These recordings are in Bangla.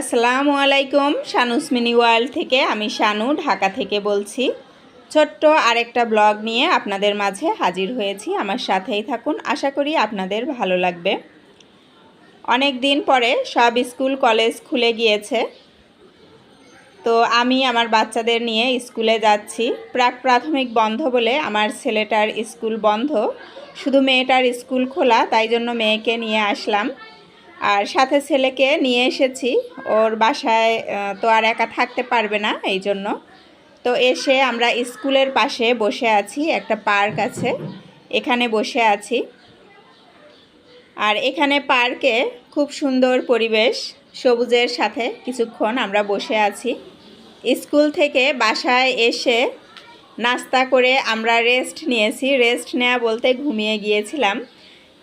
আসসালামু আলাইকুম, শানুস ওয়ার্ল্ড থেকে আমি শানু ঢাকা থেকে বলছি। ছোট্ট আরেকটা ব্লগ নিয়ে আপনাদের মাঝে হাজির হয়েছি। আমার সাথেই থাকুন, আশা করি আপনাদের ভালো লাগবে। অনেক দিন পরে সব স্কুল, কলেজ খুলে গিয়েছে। তো আমি আমার বাচ্চাদের নিয়ে স্কুলে যাচ্ছি। প্রাক প্রাথমিক বন্ধ বলে আমার ছেলেটার স্কুল বন্ধ। শুধু মেয়েটার স্কুল খোলা, তাই জন্য মেয়েকে নিয়ে আসলাম। আর সাথে ছেলেকে নিয়ে এসেছি। ওর বাসায় তো আর একা থাকতে পারবে না এই জন্য। তো এসে আমরা স্কুলের পাশে বসে আছি, একটা পার্ক আছে, এখানে বসে আছি। আর এখানে পার্কে খুব সুন্দর পরিবেশ, সবুজের সাথে কিছুক্ষণ আমরা বসে আছি। স্কুল থেকে বাসায় এসে নাস্তা করে আমরা রেস্ট নিয়েছি। রেস্ট নেওয়া বলতে ঘুমিয়ে গিয়েছিলাম।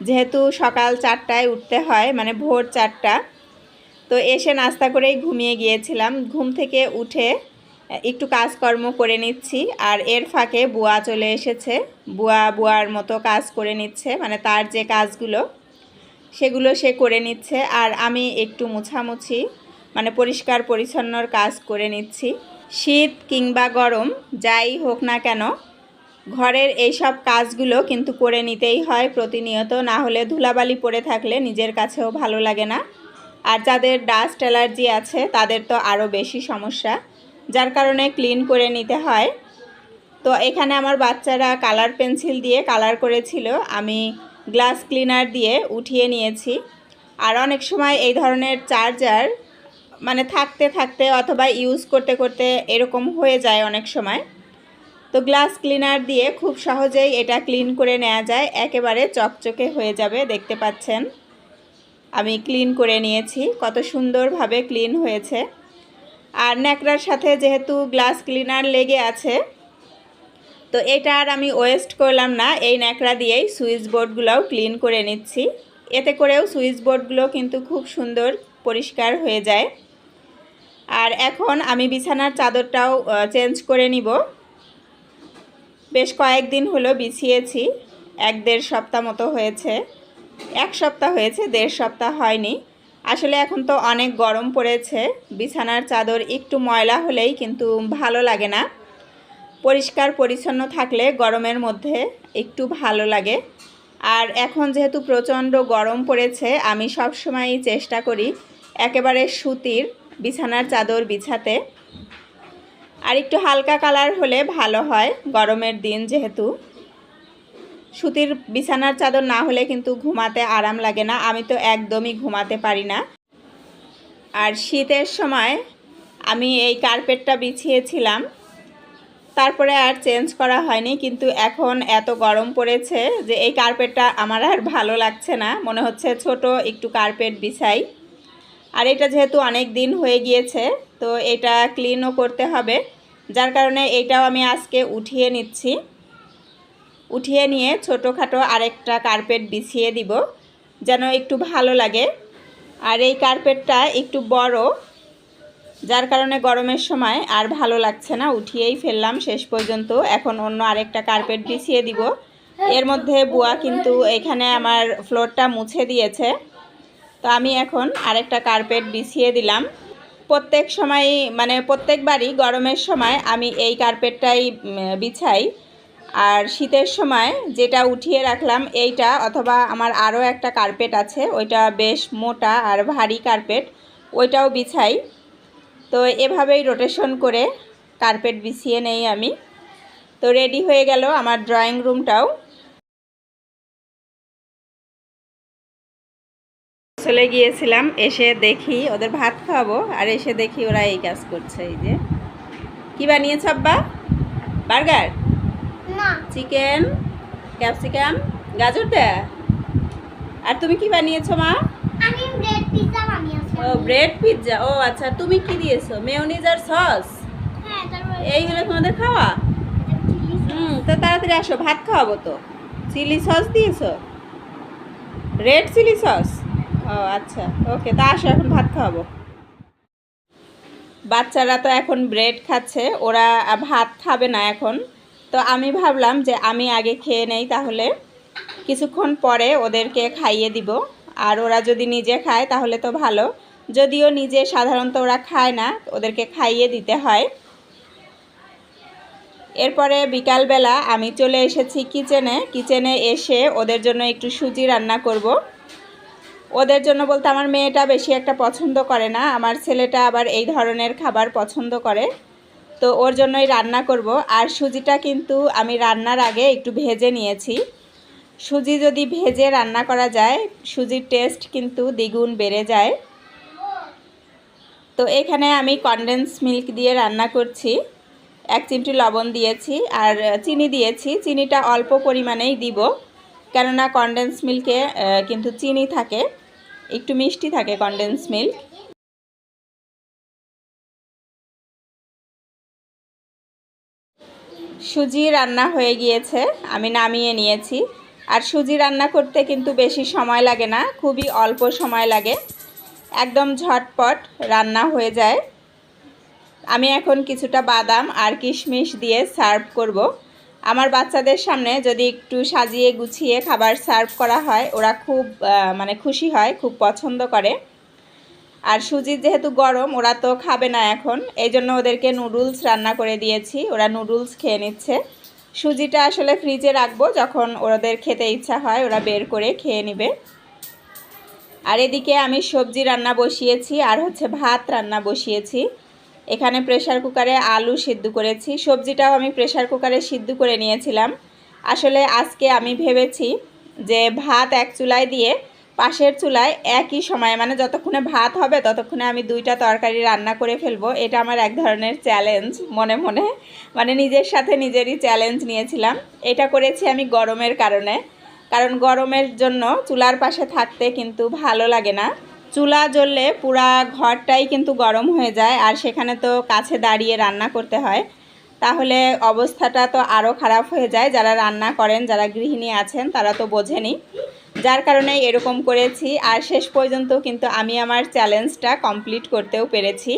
যেহেতু সকাল চারটায় উঠতে হয় মানে ভোর চারটা, তো এসে নাস্তা করেই ঘুমিয়ে গিয়েছিলাম। ঘুম থেকে উঠে একটু কাজকর্ম করে নিচ্ছি, আর এর ফাঁকে বুয়া চলে এসেছে। বুয়া বুয়ার মতো কাজ করে নিচ্ছে মানে তার যে কাজগুলো, সেগুলো সে করে নিচ্ছে, আর আমি একটু মুছামুছি মানে পরিষ্কার পরিচ্ছন্নর কাজ করে নিচ্ছি। শীত কিংবা গরম, যাই হোক না কেন ঘরের এইসব কাজগুলো কিন্তু করে নিতেই হয় প্রতিনিয়ত, না হলে ধুলাবালি পড়ে থাকলে নিজের কাছেও ভালো লাগে না। আর যাদের ডাস্ট অ্যালার্জি আছে, তাদের তো আরও বেশি সমস্যা, যার কারণে ক্লিন করে নিতে হয়। তো এখানে আমার বাচ্চারা কালার পেন্সিল দিয়ে কালার করেছিল, আমি গ্লাস ক্লিনার দিয়ে উঠিয়ে নিয়েছি। আর অনেক সময় এই ধরনের চার্জার মানে থাকতে থাকতে অথবা ইউজ করতে করতে এরকম হয়ে যায় অনেক সময়। তো গ্লাস ক্লিনার দিয়ে খুব সহজেই এটা ক্লিন করে নেওয়া যায়। একেবারে চকচকে হয়ে যাবে, দেখতে পাচ্ছেন। আমি ক্লিন করে নিয়েছি, কত সুন্দরভাবে ক্লিন হয়েছে। আর ন্যাকড়ার সাথে যেহেতু গ্লাস ক্লিনার লেগে আছে, তো এটা আর আমি ওয়েস্ট করলাম না। এই ন্যাকড়া দিয়েই সুইচ বোর্ডগুলোও ক্লিন করে নিচ্ছি। এতে করেও সুইচ বোর্ডগুলো কিন্তু খুব সুন্দর পরিষ্কার হয়ে যায়। আর এখন আমি বিছানার চাদরটাও চেঞ্জ করে নিব। বেশ কয়েকদিন হলো বিছিয়েছি, এক দেড় সপ্তাহ মতো হয়েছে। এক সপ্তাহ হয়েছে, দেড় সপ্তাহ হয়নি। আসলে এখন তো অনেক গরম পড়েছে, বিছানার চাদর একটু ময়লা হলেই কিন্তু ভালো লাগে না। পরিষ্কার পরিচ্ছন্ন থাকলে গরমের মধ্যে একটু ভালো লাগে। আর এখন যেহেতু প্রচণ্ড গরম পড়েছে, আমি সব সময়ই চেষ্টা করি একেবারে সুতির বিছানার চাদর বিছাতে। আর একটু হালকা কালার হলে ভালো হয়, গরমের দিন যেহেতু। সুতির বিছানার চাদর না হলে কিন্তু ঘুমাতে আরাম লাগে না, আমি তো একদমই ঘুমাতে পারি না। আর শীতের সময় আমি এই কার্পেটটা বিছিয়েছিলাম, তারপরে আর চেঞ্জ করা হয়নি, কিন্তু এখন এত গরম পড়েছে যে এই কার্পেটটা আমার আর ভালো লাগছে না, মনে হচ্ছে ছোট একটু কার্পেট বিছাই। আর এটা যেহেতু অনেক দিন হয়ে গিয়েছে, তো এটা ক্লিনও করতে হবে। যার কারণে এইটাও আমি আজকে উঠিয়ে নিচ্ছি। উঠিয়ে নিয়ে ছোটোখাটো আরেকটা কার্পেট বিছিয়ে দিব, যেন একটু ভালো লাগে। আর এই কার্পেটটা একটু বড়, যার কারণে গরমের সময় আর ভালো লাগছে না। উঠিয়েই ফেললাম, শেষ পর্যন্ত এখন অন্য আরেকটা কার্পেট বিছিয়ে দিব। এর মধ্যে বুয়া কিন্তু এখানে আমার ফ্লোরটা মুছে দিয়েছে। তো আমি এখন আরেকটা কার্পেট বিছিয়ে দিলাম। প্রত্যেক সময় মানে প্রত্যেকবারই গরমের সময় আমি এই কার্পেটটাই বিছাই। আর শীতের সময় যেটা উঠিয়ে রাখলাম এইটা, অথবা আমার আরও একটা কার্পেট আছে, ওইটা বেশ মোটা আর ভারী কার্পেট, ওইটাও বিছাই। তো এভাবেই রোটেশন করে কার্পেট বিছিয়ে নেই আমি। তো রেডি হয়ে গেল আমার ড্রয়িং রুমটাও চলে গিয়েছিলাম এসে দেখি ওদের ভাত খাওয়াবো আর এসে দেখি ওরা এই কাজ করছে এই যে। কি বানিয়েছ আব্বা? বার্গার? না। চিকেন? ক্যাপসিকাম? গাজর দেয়া আর তুমি কি বানিয়েছো মা? আমি ব্রেড পিৎজা বানিয়েছি ও ব্রেড পিৎজা। ও আচ্ছা তুমি কি দিয়েছ? মেয়োনিজ আর সস? হ্যাঁ এই হলো তোমাদের খাওয়া? হুম তো তাড়াতাড়ি আসো ভাত খাওয়াবো তো। চিলি সস দিয়েছ? Red chili sauce? ও আচ্ছা। ওকে, তা আসো, এখন ভাত খাওয়াবো। বাচ্চারা তো এখন ব্রেড খাচ্ছে, ওরা ভাত খাবে না এখন। তো আমি ভাবলাম যে আমি আগে খেয়ে নেই তাহলে, কিছুক্ষণ পরে ওদেরকে খাইয়ে দিব। আর ওরা যদি নিজে খায় তাহলে তো ভালো। যদিও নিজে সাধারণত ওরা খায় না, ওদেরকে খাইয়ে দিতে হয়। এরপরে বিকালবেলা আমি চলে এসেছি কিচেনে। কিচেনে এসে ওদের জন্য একটু সুজি রান্না করব। ওদের জন্য বলতে আমার মেয়েটা বেশি একটা পছন্দ করে না, আমার ছেলেটা আবার এই ধরনের খাবার পছন্দ করে। তো ওর জন্যই রান্না করব। আর সুজিটা কিন্তু আমি রান্নার আগে একটু ভেজে নিয়েছি। সুজি যদি ভেজে রান্না করা যায়, সুজির টেস্ট কিন্তু দ্বিগুণ বেড়ে যায়। তো এখানে আমি কনডেন্স মিল্ক দিয়ে রান্না করছি। এক চিমটি লবণ দিয়েছি আর চিনি দিয়েছি। চিনিটা অল্প পরিমাণেই দিব। কেননা কনডেন্স মিল্কে কিন্তু চিনি থাকে, একটু মিষ্টি থাকে কনডেন্স মিল্ক সুজি রান্না হয়ে গিয়েছে, আমি নামিয়ে নিয়েছি। আর সুজি রান্না করতে কিন্তু বেশি সময় লাগে না, খুবই অল্প সময় লাগে। একদম ঝটপট রান্না হয়ে যায়। আমি এখন কিছুটা বাদাম আর কিশমিশ দিয়ে সার্ভ করব। আমার বাচ্চাদের সামনে যদি একটু সাজিয়ে গুছিয়ে খাবার সার্ভ করা হয়, ওরা খুব মানে খুশি হয়, খুব পছন্দ করে। আর সুজি যেহেতু গরম, ওরা তো খাবে না এখন, এই জন্য ওদেরকে নুডলস রান্না করে দিয়েছি, ওরা নুডলস খেয়ে নিচ্ছে। সুজিটা আসলে ফ্রিজে রাখব, যখন ওদের খেতে ইচ্ছা হয়, ওরা বের করে খেয়ে নেবে। আর এদিকে আমি সবজি রান্না বসিয়েছি, আর হচ্ছে ভাত রান্না বসিয়েছি। এখানে প্রেশার কুকারে আলু সিদ্ধ করেছি। সবজিটাও আমি প্রেশার কুকারে সিদ্ধ করে নিয়েছিলাম। আসলে আজকে আমি ভেবেছি যে ভাত এক চুলায় দিয়ে পাশের চুলায় একই সময়ে মানে যতক্ষণে ভাত হবে ততক্ষণে আমি দুইটা তরকারি রান্না করে ফেলব। এটা আমার এক ধরনের চ্যালেঞ্জ মনে মনে মানে নিজের সাথে নিজেরই চ্যালেঞ্জ নিয়েছিলাম। এটা করেছি আমি গরমের কারণে। কারণ গরমের জন্য চুলার পাশে থাকতে কিন্তু ভালো লাগে না। চুলা জ্বললে পুরা ঘরটাই কিন্তু গরম হয়ে যায় আর সেখানে তো কাছে দাঁড়িয়ে রান্না করতে হয়। তাহলে অবস্থাটা তো আরও খারাপ হয়ে যায়। যারা রান্না করেন, যারা গৃহিণী আছেন, তারা তো বোঝেনি। যার কারণে এরকম করেছি। আর শেষ পর্যন্ত কিন্তু আমি আমার চ্যালেঞ্জটা কমপ্লিট করতেও পেরেছি।